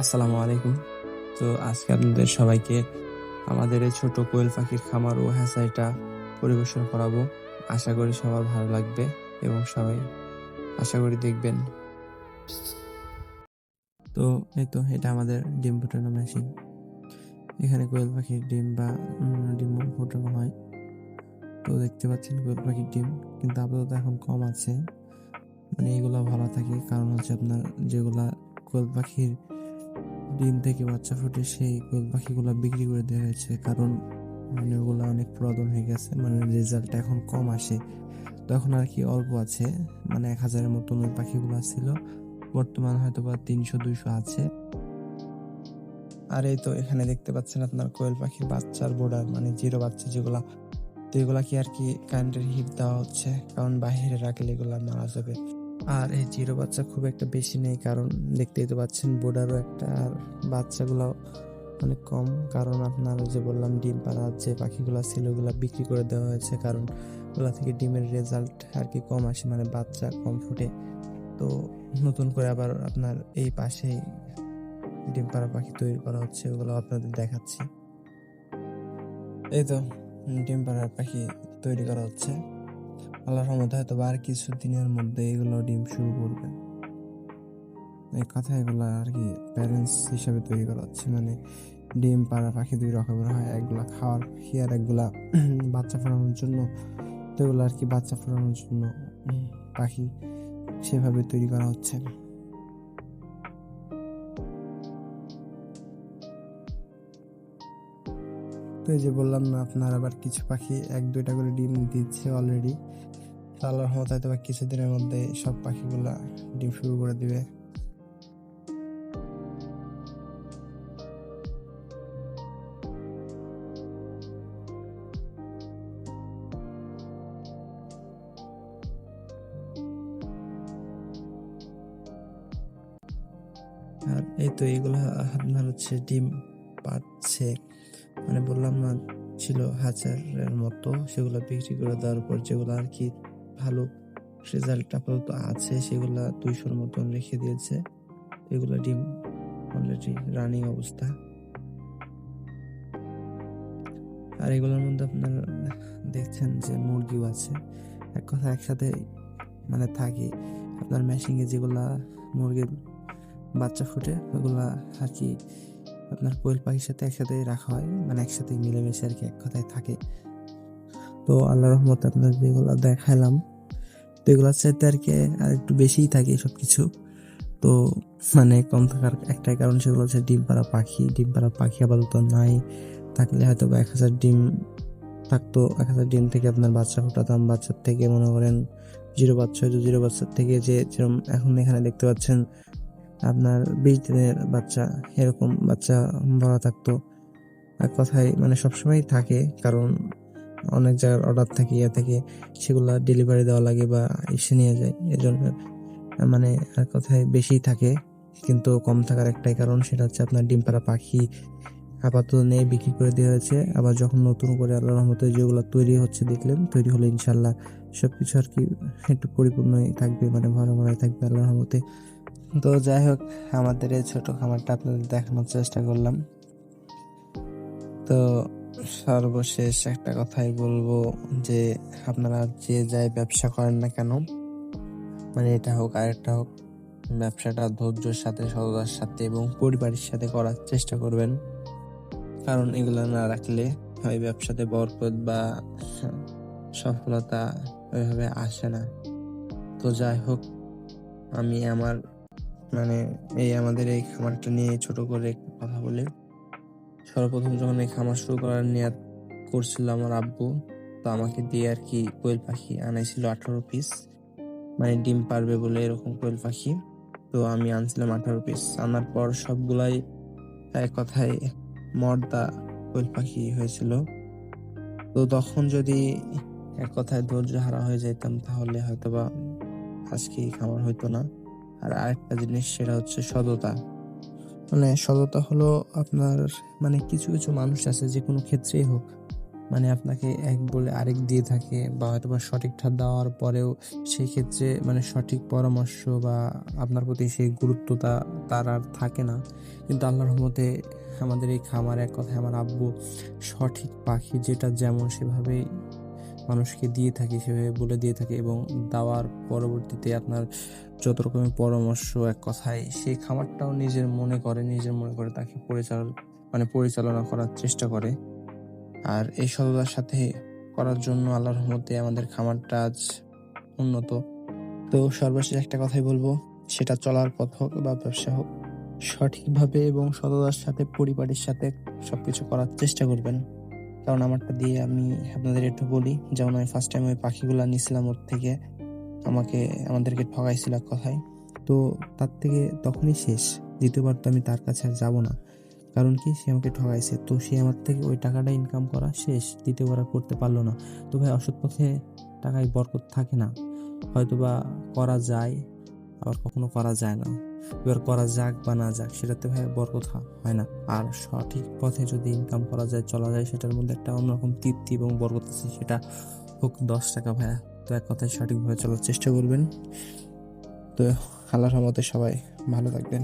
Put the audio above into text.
আসসালামু আলাইকুম। তো আজকে আপনাদের সবাইকে আমাদের এই ছোট কোয়েল পাখির খামার ও হ্যাসাইটা পরিবেশন করাবো। আশা করি সবার ভালো লাগবে এবং সবাই আশা করি দেখবেন। তো এই তো, এটা আমাদের ডিম ফোটানো মেশিন এখানে কোয়েল পাখির ডিম বা ডিম ফোটানো হয়। তো দেখতে পাচ্ছেন কোয়েল পাখির ডিম কিন্তু আপাতত এখন কম আছে। মানে এগুলা ভালো থাকে, কারণ হচ্ছে আপনার যেগুলা কোয়েল পাখির ডিম থেকে বাচ্চা ফুটে সেই কোয়েল পাখিগুলো বিক্রি করে দেওয়া হয়েছে। কারণ মানে ওগুলো অনেক পুরাতন হয়ে গেছে মানে রেজাল্ট এখন কম আসে। তখন আর কি অল্প আছে মানে এক হাজারের মতন ওই পাখিগুলো ছিল। বর্তমান হয়তো বা তিনশো, দুইশো আছে। আর এই তো এখানে দেখতে পাচ্ছেন আপনার কোয়েল পাখির বাচ্চার বোর্ডার মানে জিরো বাচ্চা যেগুলা। তো এগুলা কি আর কি কারেন্টের হিট দেওয়া হচ্ছে? কারণ বাইরে রাখলে এগুলা মারা যাবে। আর এই জিরো বাচ্চা খুব একটা বেশি নেই, কারণ দেখতেই তো পাচ্ছেন বোর্ডারও একটা, আর বাচ্চাগুলো অনেক কম। কারণ আপনার যে বললাম, ডিম পাড়ার যে পাখিগুলো ছিল, ওগুলো বিক্রি করে দেওয়া হয়েছে, কারণ ওগুলা থেকে ডিমের রেজাল্ট আর কি কম আসে মানে বাচ্চা কম ফুটে। তো নতুন করে আবার আপনার এই পাশেই ডিম পাড়া পাখি তৈরি করা হচ্ছে ওগুলো আপনাদের দেখাচ্ছি। এই তো, ডিম পাড়ার পাখি তৈরি করা হচ্ছে। আল্লাহর রহমতে হয়তো আর কিছু দিনের মধ্যে এগুলো ডিম শুরু করবে। এই কথা এগুলো আর কি প্যারেন্টস হিসাবে তৈরি করা হচ্ছে। মানে ডিম, পাড়া, পাখি দুই রকমের হয়। একগুলা খাওয়ার পাখি আর একগুলা বাচ্চা ফোড়ানোর জন্য। তো এগুলো আর কি বাচ্চা ফোড়ানোর জন্য পাখি সেভাবে তৈরি করা হচ্ছে। তো এই যে বললাম না, আপনার আবার কিছু পাখি, এক, দুইটা করে ডিম দিচ্ছে অলরেডি আল্লাহর রহমতে হয়তো বা কিছুদিনের মধ্যে সব পাখিগুলা ডিম শুরু করে দিবে। আর এই তো এগুলা আপনার হচ্ছে ডিম পাচ্ছে মানে বললাম না, ছিল হাজারের মতো। সেগুলো বিক্রি করে দেওয়ার পর যেগুলো আর কি ভালো রেজাল্ট আপাতত আছে, সেগুলা দুইশোর মতন রেখে দিয়েছে। এগুলো ডিম অলরেডি রানিং অবস্থা। আর এগুলোর মধ্যে আপনার দেখছেন যে মুরগিও আছে। এক কথা একসাথে মানে থাকি। আপনার মেশিনে যেগুলা মুরগির বাচ্চা ফুটে, ওগুলা আর কি আপনার কোয়েল পাখির সাথে একসাথে রাখা হয় মানে একসাথে মিলেমিশে আর কি এক কথায় থাকে। তো আল্লাহ রহমতে আপনার যেগুলো দেখালাম তো এগুলোর চাইতে আর কি আর একটু বেশিই থাকে সব কিছু তো মানে কম থাকার একটাই কারণ সেগুলো হচ্ছে ডিম পাড়া পাখি। ডিম পাড়া পাখি আপাতত নাই, থাকলে হয়তো বা এক হাজার ডিম থাকতো, এক হাজার ডিম থেকে আপনার বাচ্চা ফোটাতাম বাচ্চার থেকে মনে করেন, জিরো বাচ্চা হয়তো জিরো বাচ্চার থেকে যে যেরকম এখন এখানে দেখতে পাচ্ছেন আপনার বিশ দিনের বাচ্চা, এরকম বাচ্চা বড় থাকতো। এক কথায় মানে সবসময় থাকে, কারণ অনেক জায়গার অর্ডার থাকে ইয়ে থেকে, সেগুলো ডেলিভারি দেওয়া লাগে বা এসে নিয়ে যায়, এজন্য মানে এক কথায় বেশি থাকে, কিন্তু কম থাকার একটাই কারণ সেটা হচ্ছে আপনার ডিম পাড়া পাখি আপাতত নেই, বিক্রি করে দেওয়া হয়েছে। আবার যখন নতুন করে আল্লাহ রহমতে যেগুলো তৈরি হচ্ছে দেখলেন, তৈরি হলে ইনশাল্লাহ সব কিছু আর কি একটু পরিপূর্ণই থাকবে মানে ভরা ভরাই থাকবে আল্লাহ রহমতে। তো যাই হোক, আমাদের এই ছোট খামারটা আপনাদের দেখানোর চেষ্টা করলাম। তো সর্বশেষ একটা কথাই বলব যে, আপনারা যে যাই ব্যবসা করেন না কেন মানে এটা হোক আরেকটা হোক, ব্যবসাটা ধৈর্যের সাথে, সততার সাথে এবং পরিবারের সাথে করার চেষ্টা করবেন। কারণ এগুলো না রাখলে ওই ব্যবসাতে বরকত বা সফলতা ওইভাবে আসে না। তো যাই হোক, আমি আমার মানে এই আমাদের এই খামারটা নিয়ে ছোট করে কথা বলে। সর্বপ্রথম যখন এই খামার শুরু করার নিয়াত করছিল আমার আব্বু, তো আমাকে দিয়ে আর কি কোয়েল পাখি আনাইছিল আঠারো পিস মানে ডিম পারবে বলে এরকম কোয়েল পাখি। তো আমি আনছিলাম আঠারো পিস আনার পর সবগুলাই এক কথায় মর্দা কোয়েল পাখি হয়েছিল। তো তখন যদি এক কথায় ধৈর্য হারা হয়ে যেতাম তাহলে হয়তোবা আজকে খামার হইতো না। আর আরেকটা জিনিস সেটা হচ্ছে সততা। মানে সততা হলো আপনার মানে কিছু কিছু মানুষ আছে যে কোনো ক্ষেত্রেই হোক মানে আপনাকে এক বলে আরেক দিয়ে থাকে বা হয়তো বা সঠিকটা দেওয়ার পরেও সেই ক্ষেত্রে মানে সঠিক পরামর্শ বা আপনার প্রতি সেই গুরুত্বটা তার আর থাকে না। কিন্তু আল্লাহর রহমতে আমাদের এই খামার, এক কথায় আমার আব্বু সঠিক পাখি যেটা যেমন সেভাবেই মানুষকে দিয়ে থাকে, সেভাবে বলে দিয়ে থাকে এবং দেওয়ার পরবর্তীতে আপনার যত রকমের পরামর্শ এক কথায়, সেই খামারটাও নিজের মনে করে, নিজের মনে করে তাকে পরিচালনা মানে পরিচালনা করার চেষ্টা করে। আর এই সততার সাথে করার জন্য আল্লাহর রহমতে আমাদের খামারটা আজ উন্নত। তো সর্বশেষ একটা কথাই বলব, সেটা চলার পথ হোক বা ব্যবসা হোক, সঠিকভাবে এবং সততার সাথে পরিবারের সাথে সবকিছু করার চেষ্টা করবেন। কারণ আমারটা দিয়ে আমি আপনাদের একটু বলি, যেমন আমি ফার্স্ট টাইম ওই পাখিগুলো নিয়েছিলাম ওর থেকে। আমাকে, আমাদেরকে ঠকাইছিল এক কথায়। তো তার থেকে তখনই শেষ। দ্বিতীয়বার তো আমি তার কাছে আর যাব না। কারণ কি? সে আমাকে ঠকাইছে তো সে আমার থেকে ওই টাকাটা ইনকাম করা শেষ। দ্বিতীয়বার আর করতে পারল না। তো ভাই, অসৎ পথে টাকায় বরকত থাকে না। হয়তো বা করা যায়, আবার কখনো করা যায় না। এবার করা যাক বা না যাক, সেটাতে ভাই বরকত হয় না। আর সঠিক পথে যদি ইনকাম করা যায়, চলা যায়, সেটার মধ্যে একটা অন্যরকম তৃপ্তি এবং বরকত আছে, সেটা হোক দশ টাকা ভাইয়া। তো এক কথায় সঠিকভাবে চলার চেষ্টা করবেন। তো আল্লাহর রহমতে সবাই ভালো থাকবেন।